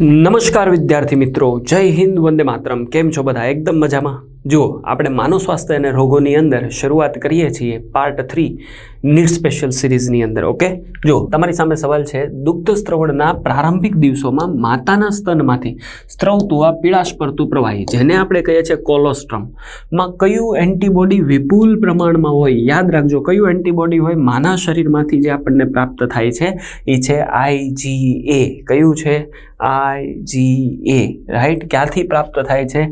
નમસ્કાર વિદ્યાર્થી મિત્રો જય હિન્દ વંદે માતરમ. કેમ છો બધા? એકદમ મજામાં. જુઓ આપણે માનવ સ્વાસ્થ્ય અને રોગોની અંદર શરૂઆત કરીએ છીએ પાર્ટ થ્રી નીડ સ્પેશિયલ સિરીઝની અંદર ઓકે જો, તમારી સામે સવાલ છે, દુગ્ધ સ્ત્રવણના પ્રારંભિક દિવસોમાં માતાના સ્તનમાંથી સ્ત્રવતું આ પીળાશ પરતું પ્રવાહી, જેને આપણે કહીએ છીએ કોલોસ્ટ્રમમાં કયું એન્ટીબોડી વિપુલ પ્રમાણમાં હોય, યાદ રાખજો, કયું એન્ટીબોડી હોય, માના શરીરમાંથી જે આપણને પ્રાપ્ત થાય છે એ છે આઈજીએ કયું છે? આઈજીએ રાઈટ ક્યાંથી પ્રાપ્ત થાય છે?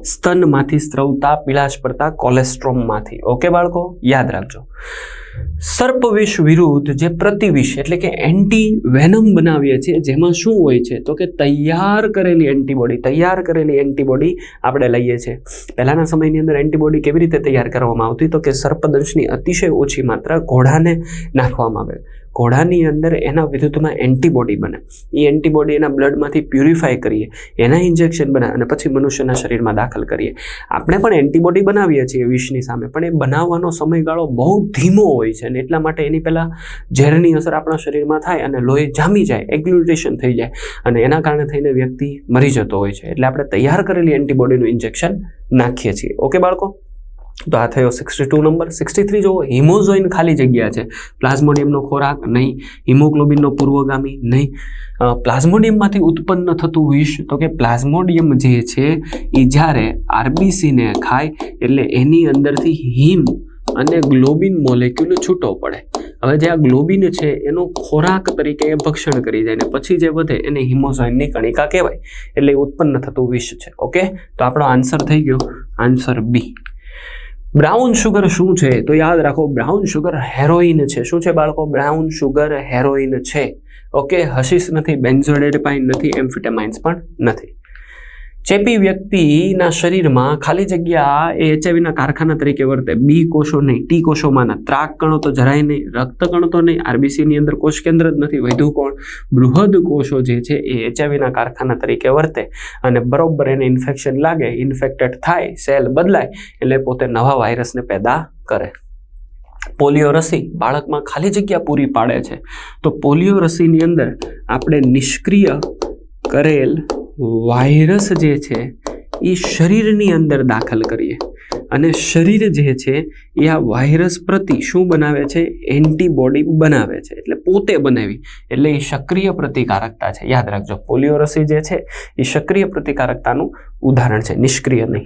સ્તનમાંથી સ્ત્રવતા, પીળાશ પડતા કોલેસ્ટ્રોમમાંથી ઓકે બાળકો? યાદ રાખજો. સર્પવિષ વિરુદ્ધ જે પ્રતિવિષ, એટલે કે એન્ટી વેનમ બનાવીએ છીએ, જેમાં શું હોય છે? તો કે તૈયાર કરેલી એન્ટીબોડી તૈયાર કરેલી એન્ટીબોડી આપણે લઈએ છીએ. પહેલાંના સમયની અંદર એન્ટીબોડી કેવી રીતે તૈયાર કરવામાં આવતી? તો કે સર્પદંશની અતિશય ઓછી માત્રા ઘોડાને નાખવામાં આવે. ઘોડાની અંદર એના વિરુદ્ધમાં એન્ટીબોડી બને. એ એન્ટીબોડી એના બ્લડમાંથી પ્યુરિફાય કરીએ, એના ઇન્જેક્શન બનાવે અને પછી મનુષ્યના શરીરમાં દાખલ કરીએ. આપણે પણ એન્ટીબોડી બનાવીએ છીએ વિષની સામે, પણ એ બનાવવાનો સમયગાળો બહુ ધીમો હોય છે અને એટલા માટે એની પહેલાં ઝેરની અસર આપણા શરીરમાં થાય અને લોહી જામી જાય એગ્લ્યુટેશન થઈ જાય અને એના કારણે થઈને વ્યક્તિ મરી જતો હોય છે. એટલે આપણે તૈયાર કરેલી એન્ટીબોડીનું ઇન્જેક્શન નાખીએ છીએ. ઓકે બાળકો? તો આ થયો sixty two number sixty three જુઓ, હિમોઝોઇન ખાલી જગ્યા છે. પ્લાઝ્મોડિયમનો ખોરાક નહીં, હિમોગ્લોબિનનો પૂર્વગામી નહીં. પ્લાઝ્મોડિયમમાંથી ઉત્પન્ન થતું વિષ, તો કે પ્લાઝ્મોડિયમ જે છે, એ જ્યારે આરબીસીને ખાય, એટલે એની અંદરથી હિમ અને ગ્લોબિન મોલેક્યુલ છૂટો પડે. હવે જે આ ગ્લોબિન છે, એનો ખોરાક તરીકે એ ભક્ષણ કરી જાય ને પછી જે વધે, એને હિમોઝોઇનની કણિકા કહેવાય. એટલે ઉત્પન્ન થતું વિષ છે. ઓકે? તો આપણો આન્સર થઈ ગયો. આન્સર બી બ્રાઉન શુગર શું છે? તો યાદ રાખો બ્રાઉન શુગર હેરોઇન છે. શું છે બાળકો? બ્રાઉન શુગર હેરોઇન છે. ઓકે હશીસ નથી બેન્ઝોડેડ પાઇન નથી એમ્ફિટેમાઇન્સ પણ નથી. ચેપી વ્યક્તિના શરીરમાં ખાલી જગ્યા એ એચઆઈવીના કારખાના તરીકે વર્તે. બી કોષો નહીં, ટી કોષોમાંના. ત્રાક કણો તો જરાય નહીં, રક્ત કણો તો નહીં. આરબીસીની અંદર કોષ કેન્દ્ર જ નથી. વધુ કોણ? બૃહદ કોષો જે છે એ એચઆઈવીના કારખાના તરીકે વર્તે. અને બરોબર એને ઇન્ફેક્શન લાગે, ઇન્ફેક્ટેડ થાય, સેલ બદલાય, એટલે પોતે નવા વાયરસને પેદા કરે. પોલિયો રસી બાળકમાં ખાલી જગ્યા પૂરી પાડે છે. તો પોલિયો રસીની અંદર આપણે નિષ્ક્રિય કરેલ વાયરસ જે છે, એ શરીરની અંદર દાખલ કરીએ. અને શરીર જે છે, એ આ વાયરસ પ્રતિ શું બનાવે છે? એન્ટીબોડી બનાવે છે. એટલે પોતે બનાવી. એટલે એ સક્રિય પ્રતિકારકતા છે. યાદ રાખજો, પોલિયો રસી જે છે, એ સક્રિય પ્રતિકારકતાનું ઉદાહરણ છે. નિષ્ક્રિય નહીં.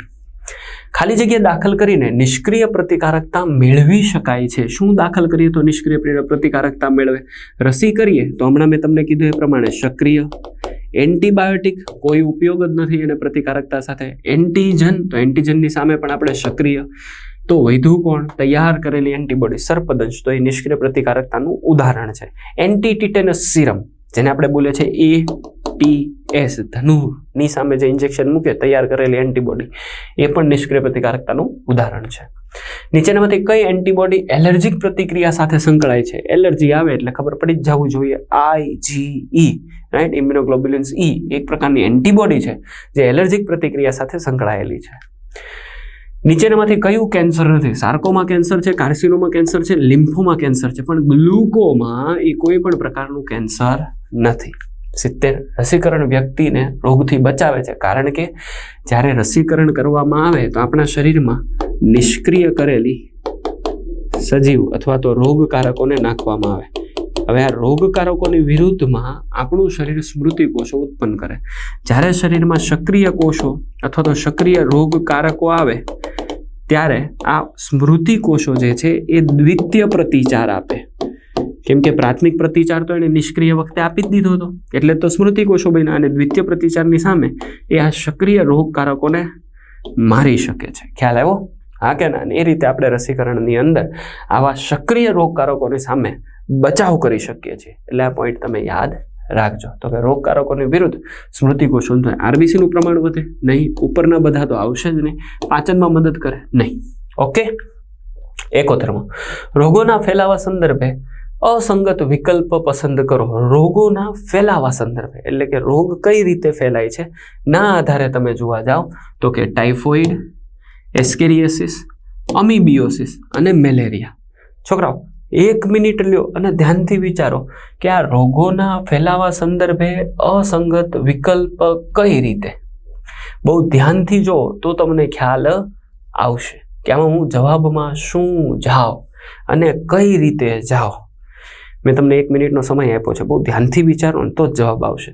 ખાલી જગ્યા દાખલ કરીને નિષ્ક્રિય પ્રતિકારકતા મેળવી શકાય છે. શું દાખલ કરીએ તો નિષ્ક્રિય પ્રતિકારકતા મેળવે? રસી કરીએ. તો હમણાં મેં તમને કીધું એ પ્રમાણે સક્રિય એન્ટીબાયોટિક કોઈ ઉપયોગ જ નથી એને પ્રતિકારકતા સાથે એન્ટીજન, તો એન્ટીજનની સામે પણ આપણે સક્રિય, તો વધુ કોણ? તૈયાર કરેલી એન્ટીબોડી, સર્પદંશ, તો એ નિષ્ક્રિય પ્રતિકારકતાનું ઉદાહરણ છે. Anti tetanus serum. જેને આપણે બોલે છે એ ટી એસ ધનુની સામે જે ઇન્જેક્શન મૂકે, તૈયાર કરેલી એન્ટીબોડી એ પણ નિષ્ક્રિય પ્રતિકારકતાનું ઉદાહરણ છે. નીચેનામાંથી કઈ એન્ટીબોડી એલર્જીક પ્રતિક્રિયા સાથે સંકળાય છે? એલર્જી આવે એટલે ખબર પડી જ જવું જોઈએ. આઈજીઈ રાઈટ ઇમ્યુનોગ્લોબ્યુલિન્સ ઈ એક પ્રકારની એન્ટીબોડી છે જે એલર્જીક પ્રતિક્રિયા સાથે સંકળાયેલી છે. નીચેનામાંથી કયું કેન્સર નથી? સાર્કોમા કેન્સર છે, કાર્સિનોમા કેન્સર છે, લિમ્ફોમા કેન્સર છે, પણ ગ્લુકોમાં એ કોઈ પણ પ્રકારનું કેન્સર નથી. સિત્તેર રસીકરણ વ્યક્તિને રોગથી બચાવે છે. કારણ કે જ્યારે રસીકરણ કરવામાં આવે તો આપણા શરીરમાં નિષ્ક્રિય કરેલી સજીવ અથવા તો રોગકારકોને નાખવામાં આવે. હવે આ રોગકારકોની વિરુદ્ધમાં આપણું શરીર સ્મૃતિ કોષો ઉત્પન્ન કરે. જ્યારે શરીરમાં સક્રિય કોષો અથવા તો સક્રિય રોગકારકો આવે, ત્યારે આ સ્મૃતિ કોષો જે છે એ દ્વિતીય પ્રતિચાર આપે. કેમ કે પ્રાથમિક પ્રતિચાર તો એને નિષ્ક્રિય વખતે આપી જ દીધો હતો. એટલે તો સ્મૃતિ કોષો બન્યા અને દ્વિતીય પ્રતિચારની સામે એ આ સક્રિય રોગકારકોને મારી શકે છે. ખ્યાલ આવ્યો? હા કે ના? એ રીતે આપણે રસીકરણની અંદર આવા સક્રિય રોગકારકોની સામે બચાવ કરી શકીએ છીએ. એટલે આ પોઈન્ટ તમે યાદ રાખજો. તો કે રોગકારકોની વિરુદ્ધ સ્મૃતિ કોષો આરબીસીનું પ્રમાણ વધે નહીં, ઉપરના બધા તો આવશે જ નહીં, પાચનમાં મદદ કરે નહીં. ઓકે? એકોતેરમો. રોગોના ફેલાવા સંદર્ભે અસંગત વિકલ્પ પસંદ કરો. રોગોના ફેલાવા સંદર્ભે. એટલે કે રોગ કઈ રીતે ફેલાય છે? ના આધારે તમે જોવા જાઓ તો કે ટાઇફોઇડ, એસ્કેરિયસિસ, અમીબિયોસિસ અને મેલેરિયા. છોકરાઓ, એક મિનિટ લ્યો અને ધ્યાનથી વિચારો કે આ રોગોના ફેલાવા સંદર્ભે અસંગત વિકલ્પ કઈ રીતે? બહુ ધ્યાનથી જો તો તમને ખ્યાલ આવશે કે આમાં હું જવાબમાં શું જાઉં અને કઈ રીતે જાઓ. મેં તમને એક મિનિટનો સમય આપ્યો છે, બહુ ધ્યાનથી વિચારો ને તો જ જવાબ આવશે.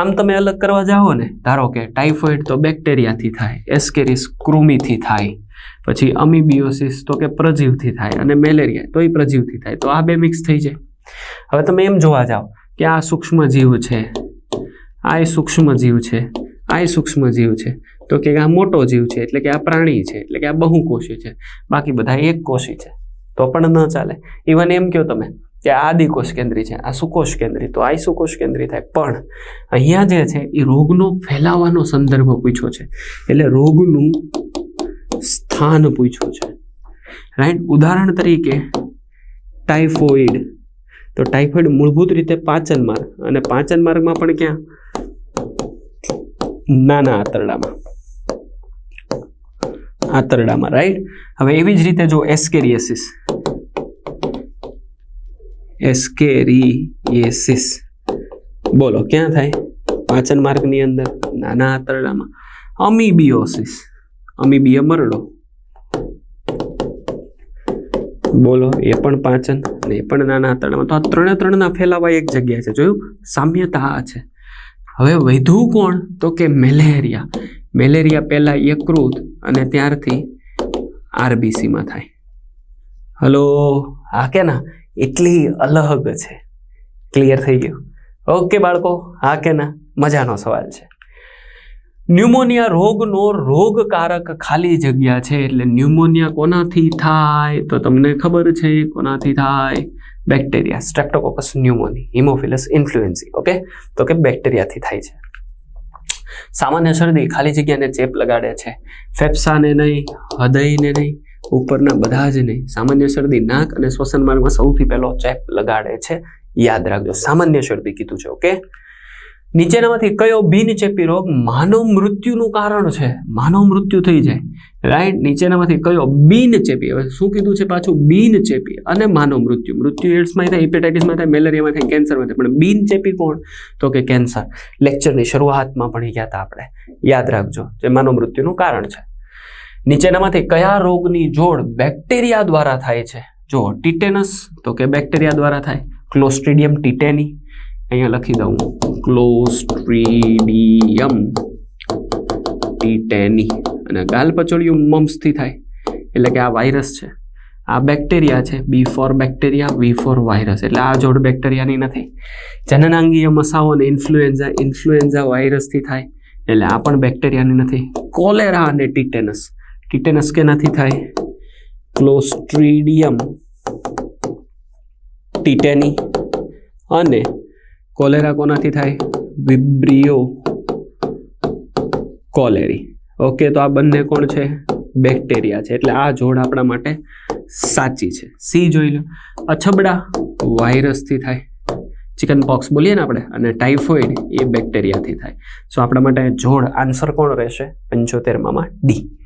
આમ તમે અલગ કરવા જાઓ ને, ધારો કે ટાઇફોઇડ તો બેક્ટેરિયાથી થાય, એસ્કેરિસ કૃમિથી થાય, પછી અમીબિયોસિસ તો કે પ્રજીવથી થાય અને મેલેરિયા તો એ પ્રજીવથી થાય, તો આ બે મિક્સ થઈ જાય. હવે તમે એમ જોવા જાઓ કે આ સૂક્ષ્મ જીવ છે, આ એ સૂક્ષ્મ જીવ છે, આ એ સૂક્ષ્મ જીવ છે, તો કે આ મોટો જીવ છે, એટલે કે આ પ્રાણી છે, એટલે કે આ બહુકોષી છે, બાકી બધા એક કોષી છે, તો પણ ન ચાલે. ઇવન એમ કહો તમે કે આ આદિકોષ કેન્દ્રી છે, આ સુકોષ કેન્દ્રી, તો આ સુકોષ કેન્દ્રી થાય. પણ અહીંયા જે છે, એ રોગનો ફેલાવાનો સંદર્ભ પૂછ્યો છે. એટલે રોગનું સ્થાન પૂછ્યું છે. રાઈટ ઉદાહરણ તરીકે ટાઇફોઇડ તો ટાઇફોઇડ મૂળભૂત રીતે પાચન માર્ગ. અને પાચન માર્ગમાં પણ ક્યાં? નાના આંતરડામાં. આંતરડામાં રાઈટ હવે એવી જ રીતે જો એસ્કેરિયસિસ. એસ્કેરિયેસિસ બોલો, ક્યાં થાય? પાચન માર્ગની અંદર, નાના આંતરડામાં. અમીબિયોસિસ. અમીબિય મરડો. બોલો, એ પણ પાચન અને એ પણ નાના આંતરડામાં. તો આ ત્રણે ત્રણના ફેલાવા એક જગ્યા છે. જોયું? સામ્યતા આ છે. હવે વધુ કોણ? તો કે મેલેરિયા. મેલેરિયા પહેલાં યકૃત અને ત્યારથી આરબીસીમાં થાય. હલો? હા કે ના? એટલી અલગ છે. ક્લિયર થઈ ગયું. ઓકે બાળકો હા કે ના મજાનો સવાલ છે. ન્યુમોનિયા રોગનો રોગકારક ખાલી જગ્યા છે એટલે ન્યુમોનિયા કોનાથી થાય? તો તમને ખબર છે કોનાથી થાય? બેક્ટેરિયા સ્ટ્રેપ્ટોકોકસ ન્યુમોની હિમોફિલસ ઇન્ફ્લુએન્સી ઓકે તો કે બેક્ટેરિયાથી થાય છે. સામાન્ય શરદી ખાલી જગ્યાને ચેપ લગાડે છે. ફેફસાને નહીં, હૃદયને નહીં ઉપરના બધા જ નહીં, સામાન્ય શરદી નાક અને શ્વસન માર્ગમાં સૌથી પહેલો ચેપ લગાડે છે. યાદ રાખજો, સામાન્ય શરદી કીધું છે, ઓકે? નીચેનામાંથી કયો બિનચેપી રોગ માનવ મૃત્યુનું કારણ છે? માનવ મૃત્યુ થઈ જાય. રાઈટ, નીચેનામાંથી કયો બિનચેપી, હવે શું કીધું છે પાછું? બિનચેપી અને માનવ મૃત્યુ. મૃત્યુ એડ્સમાં થાય, હિપેટાઇટિસમાં થાય, મેલેરિયામાં થાય, કેન્સરમાં થાય, પણ બિનચેપી કોણ? તો કે કેન્સર. લેક્ચરની શરૂઆતમાં ભણી ગયા હતા આપણે. યાદ રાખજો, જે માનવ મૃત્યુનું કારણ છે. નીચેનામાંથી કયા રોગની જોડ બેક્ટેરિયા દ્વારા થાય છે? જો ટીટેનસ, તો કે બેક્ટેરિયા દ્વારા થાય? ક્લોસ્ટ્રીડિયમ ટીટેની. અહીંયા લખી દઉં. ક્લોસ્ટ્રીડિયમ ટીટેની. અને ગાલપચોળિયું મમ્સથી થાય. એટલે કે આ વાયરસ છે. આ બેક્ટેરિયા છે. B for bacteria, V for virus. એટલે આ જોડ બેક્ટેરિયાની નથી. જનનાંગીય મસાઓ અને ઇન્ફ્લુએન્ઝા ઇન્ફ્લુએન્ઝા વાયરસથી થાય. એટલે આ પણ બેક્ટેરિયાની નથી. કોલેરા અને ટીટેનસ. ટીટેનસ કેનાથી થાય? ક્લોસ્ટ્રીડિયમ ટીટેની અને કોલેરા કોનાથી થાય? વિબ્રિયો કોલેરી ઓકે તો આ બંને કોણ છે? બેક્ટેરિયા છે. એટલે આ જોડ આપણા માટે સાચી છે. સી જોઈ લો. અછબડા વાયરસથી થાય. ચિકન પોક્સ બોલીએ ને આપણે? અને ટાઇફોઇડ એ બેક્ટેરિયાથી થાય. સો આપણા માટે જોડ આન્સર કોણ રહેશે? પંચોતેરમાં ડી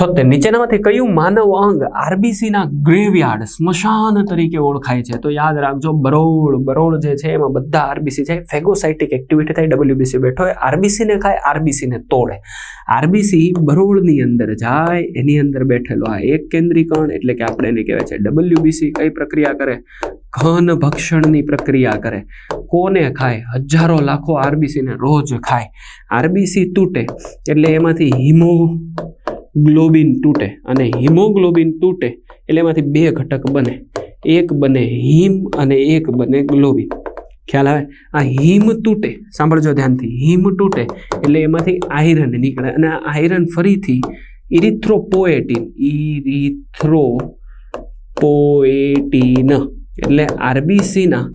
છોતેર નીચેનામાંથી કયું માનવ અંગ આરબીસીના ગ્રેવયાર્ડ સ્મશાન તરીકે ઓળખાય છે? તો યાદ રાખજો બરોળ બરોળ જે છે એમાં બધા આરબીસી છે. ફેગોસાઇટિક એક્ટિવિટી થાય, ડબલ્યુબીસી બેઠો હોય, આરબીસીને ખાય, આરબીસીને તોડે. આરબીસી બરોળની અંદર જાય, એની અંદર બેઠેલો. આ એક કેન્દ્રીકરણ એટલે કે આપણે એને કહેવાય છે ડબલ્યુબીસી. કઈ પ્રક્રિયા કરે? ઘન ભક્ષણની પ્રક્રિયા કરે. કોને ખાય? હજારો લાખો આરબીસીને રોજ ખાય. આરબીસી તૂટે એટલે એમાંથી હિમો ગ્લોબિન તૂટે અને હિમોગ્લોબિન તૂટે એટલે એમાંથી બે ઘટક બને. એક બને હિમ અને એક બને ગ્લોબિન. ખ્યાલ આવે? આ હિમ તૂટે. સાંભળજો ધ્યાનથી. હિમ તૂટે એટલે એમાંથી આયરન નીકળે અને આ આયરન ફરીથી ઇરિથ્રોપોએટિન. ઇરિથ્રો પોએટિન એટલે આરબીસીના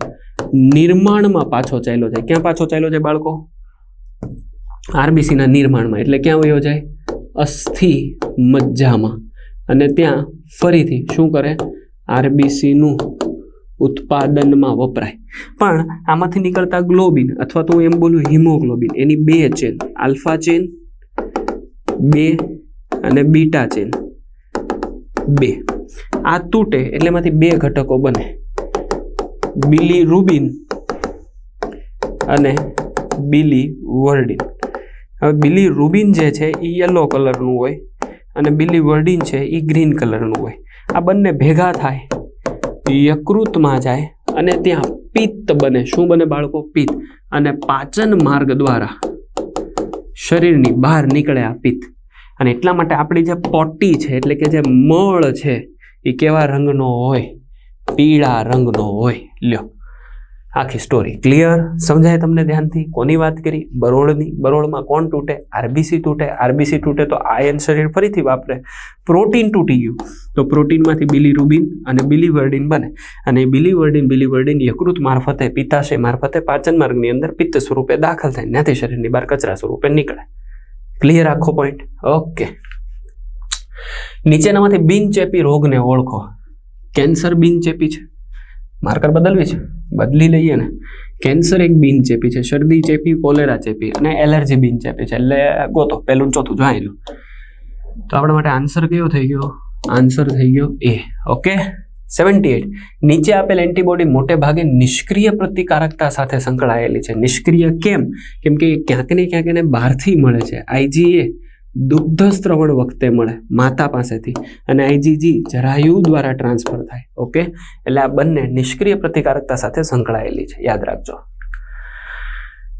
નિર્માણમાં પાછો ચાલ્યો જાય. ક્યાં પાછો ચાલ્યો જાય બાળકો? આરબીસીના નિર્માણમાં. એટલે ક્યાં વયો જાય? અસ્થિ મજ્જામાં. અને ત્યાં ફરીથી શું કરે? આરબીસીનું ઉત્પાદનમાં વપરાય. પણ આમાંથી નીકળતા ગ્લોબિન અથવા તો હું એમ બોલું હિમોગ્લોબિન, એની બે ચેન, આલ્ફા ચેન, બે અને બીટા ચેન. બે. આ તૂટે એટલે એમાંથી બે ઘટકો બને. બિલી રૂબિન અને બિલી વર્ડિન હવે બિલી રૂબિન જે છે એ યલો કલરનું હોય અને બિલી વર્ડિન છે એ ગ્રીન કલરનું હોય. આ બંને ભેગા થાય યકૃતમાં જાય અને ત્યાં પિત્ત બને. શું બને બાળકો? પિત્ત. અને પાચન માર્ગ દ્વારા શરીરની બહાર નીકળે આ પિત્ત. અને એટલા માટે આપણી જે પોટી છે, એટલે કે જે મળ છે એ કેવા રંગનો હોય? પીળા રંગનો હોય. લ્યો. આખી સ્ટોરી ક્લિયર સમજાય તમને ધ્યાનથી? કોની વાત કરી? બરોળની? બરોળમાં કોણ તૂટે? આરબીસી તૂટે? આરબીસી તૂટે તો આયન શરીર ફરીથી વાપરે. પ્રોટીન તૂટી ગયું. તો પ્રોટીનમાંથી બિલીરુબિન અને બિલીવર્ડિન બને. અને એ બિલીવર્ડિન બિલીવર્ડિન યકૃત મારફતે, પિત્તાશય મારફતે પાચન માર્ગની અંદર પિત્ત સ્વરૂપે દાખલ થાય. ત્યાંથી શરીરની બહાર કચરા સ્વરૂપે નીકળે. ક્લિયર આખો પોઈન્ટ ઓકે નીચેનામાંથી બિનચેપી રોગને ઓળખો. કેન્સર બિનચેપી છે. માર્કર બદલવી છે? બદલી લઈએ ને. કેન્સર એક બિનચેપી છે, શરદી ચેપી, કોલેરા ચેપી અને એલર્જી બિનચેપી છે. એટલે ગોતો પહેલું ચોથું જોઈ રહ્યું તો આપણા માટે આન્સર કયો થઈ ગયો? આન્સર થઈ ગયો એ. ઓકે? Seventy eight. નીચે આપેલ એન્ટીબોડી મોટે ભાગે નિષ્ક્રિય પ્રતિકારકતા સાથે સંકળાયેલી છે. નિષ્ક્રિય કેમ? કેમ કે ક્યાંક ને ક્યાંક એને બહારથી મળે છે. આઈજીએ દુગ્ધ સ્ત્રવણ વખતે મળે માતા પાસેથી. અને આઈજીજી જરાયુ દ્વારા ટ્રાન્સફર થાય. ઓકે? એટલે આ બંને નિષ્ક્રિય પ્રતિકારકતા સાથે સંકળાયેલી છે. યાદ રાખજો.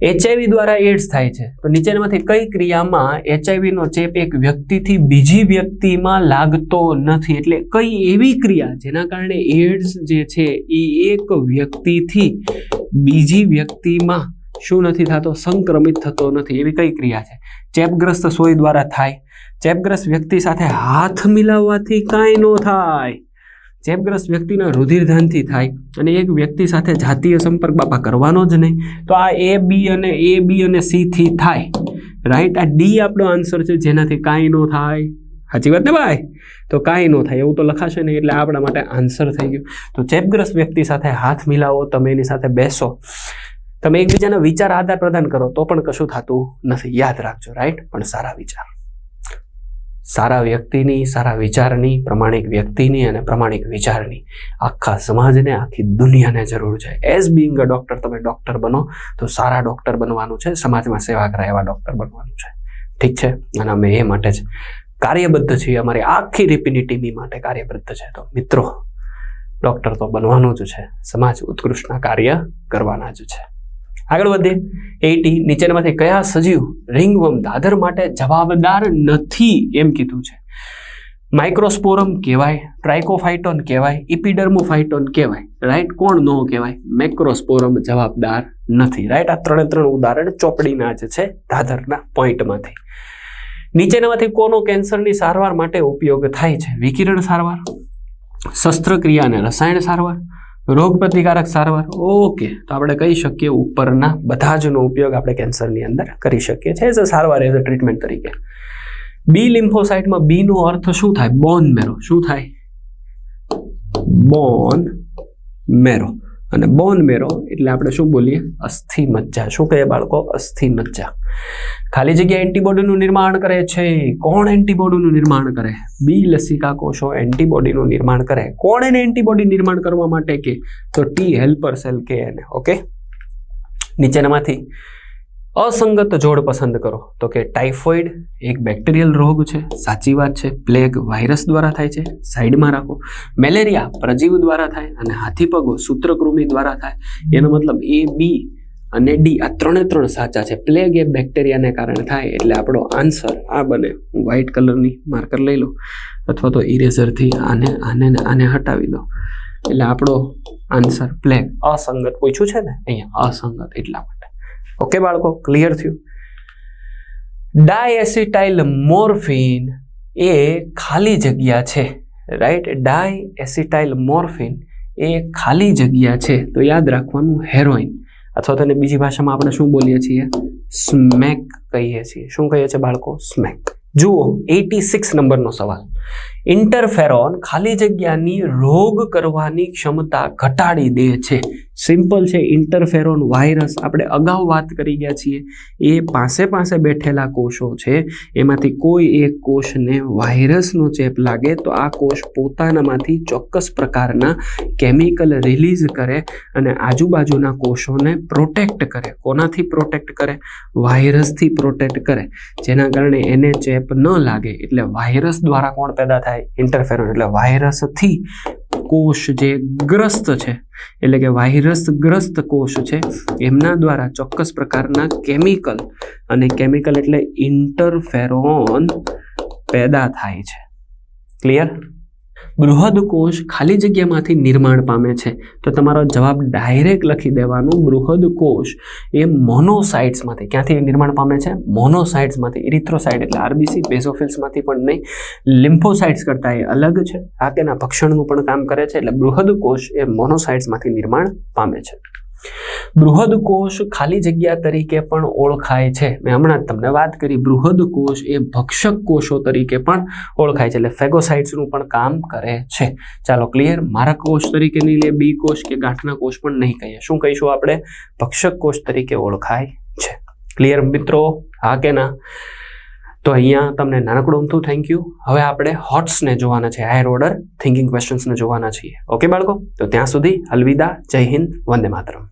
એચઆઈવી દ્વારા એડ્સ થાય છે. તો નીચેનામાંથી કઈ ક્રિયામાં એચઆઈવી નો ચેપ એક વ્યક્તિથી બીજી વ્યક્તિમાં લાગતો નથી? એટલે કઈ એવી ક્રિયા જેના કારણે એડ્સ જે છે એ એક વ્યક્તિથી બીજી વ્યક્તિમાં શું નથી થતો? સંક્રમિત થતો નથી. એવી કઈ ક્રિયા છે? ચેપગ્રસ્ત સોય દ્વારા થાય. ચેપગ્રસ્ત વ્યક્તિ સાથે હાથ મિલાવવાથી કાંઈ ન થાય. ચેપગ્રસ્ત વ્યક્તિના રુધિરધાનથી થાય અને એક વ્યક્તિ સાથે જાતીય સંપર્ક બાપા કરવાનો જ નહીં. તો આ એ બી અને એ બી અને સી થી થાય. રાઈટ આ ડી આપણો આન્સર છે, જેનાથી કાંઈ ન થાય. સાચી વાત ને ભાઈ? તો કાંઈ ન થાય. એવું તો લખાશે નહીં, એટલે આપણા માટે આન્સર થઈ ગયું. તો ચેપગ્રસ્ત વ્યક્તિ સાથે હાથ મિલાવો, તમે એની સાથે બેસો. તમે એકબીજાના વિચાર આદાન પ્રદાન કરો, તો પણ કશું થતું નથી. યાદ રાખજો રાઈટ પણ સારા વિચાર. સારા વ્યક્તિની, સારા વિચારની, પ્રમાણિક વ્યક્તિની અને પ્રમાણિક વિચારની આખા સમાજને, આખી દુનિયાને જરૂર છે. એઝ બિંગ અ ડૉક્ટર તમે ડૉક્ટર બનો, તો સારા ડૉક્ટર બનવાનું છે. સમાજમાં સેવા કરાય એવા ડૉક્ટર બનવાનું છે. ઠીક છે? અને અમે એ માટે જ કાર્યબદ્ધ છીએ. અમારી આખી રીપીની ટીમી માટે કાર્યબદ્ધ છે. તો મિત્રો ડૉક્ટર તો બનવાનું જ છે. સમાજ ઉત્કૃષ્ટના કાર્ય કરવાના જ છે. આગળ વધીએ. એટી નીચેનામાંથી કયા સજીવ રિંગવમ દાદર માટે જવાબદાર નથી એમ કીધું છે. માઇક્રોસ્પોરમ કહેવાય ટ્રાઇકોફાઇટોન કહેવાય ઇપિડર્મોફાઇટોન કહેવાય. રાઈટ કોણ નો કહેવાય? મેક્રોસ્પોરમ જવાબદાર નથી. રાઈટ આ ત્રણે ત્રણ ઉદાહરણ ચોપડીના જ છે દાદરના પોઈન્ટમાંથી. નીચેનામાંથી કોનો કેન્સરની સારવાર માટે ઉપયોગ થાય છે? વિકિરણ સારવાર, શસ્ત્રક્રિયા અને રસાયણ સારવાર રોગ પ્રતિકારક સારવાર? ઓકે. તો આપણે કહી શકીએ ઉપરના બધા જનો ઉપયોગ આપણે કેન્સરની અંદર કરી શકીએ છીએ એઝ અ સારવાર એઝ અ ટ્રીટમેન્ટ તરીકે. બી લિમ્ફોસાઇટમાં બી નો અર્થ શું થાય? બોન મેરો શું થાય? બોન મેરો અને બોન મેરો એટલે આપણે શું બોલીએ? અસ્થિ મજ્જા. શું કહે બાળકો? અસ્થિ મજ્જા. ખાલી જગ્યા એન્ટીબોડીનું નિર્માણ કરે છે. કોણ એન્ટીબોડીનું નિર્માણ કરે? બી લસિકા કોષો એન્ટીબોડીનું નિર્માણ કરે. કોણ એને એન્ટીબોડી નિર્માણ કરવા માટે કે? તો ટી હેલ્પર સેલ કે એને. ઓકે નીચેનામાંથી અસંગત જોડ પસંદ કરો. તો કે ટાઇફોઇડ એક બેક્ટેરિયલ રોગ છે. સાચી વાત છે. પ્લેગ વાયરસ દ્વારા થાય છે. સાઈડમાં રાખો. મેલેરિયા પ્રજીવ દ્વારા થાય અને હાથીપગો સૂત્રકૃમિ દ્વારા થાય. એનો મતલબ એ, બી અને ડી આ ત્રણે ત્રણ સાચા છે. પ્લેગ એ બેક્ટેરિયાને કારણે થાય એટલે આપણો આન્સર આ બને. હું વ્હાઇટ કલરની માર્કર લઈ લઉં અથવા તો ઇરેઝરથી આને આને આને હટાવી દો એટલે આપણો આન્સર પ્લેગ. અસંગત. પૂછ્યું છે ને? અહીંયા અસંગત. એટલા માટે. ઓકે બાળકો? ક્લિયર થયું? ડાયએસિટાઇલ મોર્ફિન એ ખાલી જગ્યા છે રાઈટ ડાયએસિટાઇલ મોર્ફિન એ ખાલી જગ્યા છે. તો યાદ રાખવાનું હેરોઇન અથવા તેને બીજી ભાષામાં આપણે શું બોલીએ છીએ? સ્મેક કહીએ છીએ. શું કહીએ છીએ બાળકો? સ્મેક જુઓ એટી સિક્સ નંબરનો સવાલ. ઇન્ટરફેરોન ખાલી જગ્યાની રોગ કરવાની ક્ષમતા ઘટાડી દે છે. સિમ્પલ છે, ઇન્ટરફેરોન વાયરસ. આપણે અગાઉ વાત કરી ગયા છીએ, એ પાસે પાસે બેઠેલા કોષો છે. એમાંથી કોઈ એક કોષને વાયરસનો ચેપ લાગે તો આ કોષ પોતાનામાંથી ચોક્કસ પ્રકારના કેમિકલ રિલીઝ કરે અને આજુબાજુના કોષોને પ્રોટેક્ટ કરે. કોનાથી પ્રોટેક્ટ કરે? વાયરસથી પ્રોટેક્ટ કરે. જેના કારણે એને ચેપ ન લાગે. એટલે વાયરસ દ્વારા કોણ પેદા થાય? ઇન્ટરફેરોન એટલે વાયરસથી કોષ જે ગ્રસ્ત છે, એટલે કે વાયરસ ગ્રસ્ત કોષ છે, એમના દ્વારા ચોક્કસ પ્રકારના કેમિકલ અને કેમિકલ એટલે ઇન્ટરફેરોન પેદા થાય છે. ક્લિયર બૃહદ કોષ ખાલી જગ્યામાંથી નિર્માણ પામે છે. તો તમારો જવાબ ડાયરેક્ટ લખી દેવાનું. બૃહદ કોષ એ મોનોસાઇટ્સમાંથી ક્યાંથી નિર્માણ પામે છે? મોનોસાઇટ્સમાંથી ઇરિથ્રોસાઇટ એટલે આરબીસી બેઝોફિલ્સમાંથી પણ નહીં. લિમ્ફોસાઇટ્સ કરતાં એ અલગ છે. આ તેના ભક્ષણનું પણ કામ કરે છે. એટલે બૃહદ કોષ એ મોનોસાઇટ્સમાંથી નિર્માણ પામે છે. બૃહદ કોષ ખાલી જગ્યા તરીકે પણ ઓળખાય છે. મેં હમણાં તમને વાત કરી બૃહદ કોષ એ ભક્ષક કોષો તરીકે પણ ઓળખાય છે, એટલે ફેગોસાઇટ્સનું પણ કામ કરે છે. ચાલો, ક્લિયર? મારા કોષ તરીકે નહીં લે બી કોષ કે ગાંઠના કોષ પણ નહીં કહીએ. શું કહીશું આપણે? ભક્ષક કોષ તરીકે ઓળખાય છે. ક્લિયર મિત્રો? હા કે ના? તો અહીંયા તમને નાનકડું અમથું થેન્ક યુ હવે આપણે હોટ્સને જોવાના છે હાયર ઓર્ડર થિંકિંગ ક્વેશ્ચન્સને જોવાના છીએ. ઓકે બાળકો? તો ત્યાં સુધી અલવિદા, જય હિન્દ, વંદે માતરમ.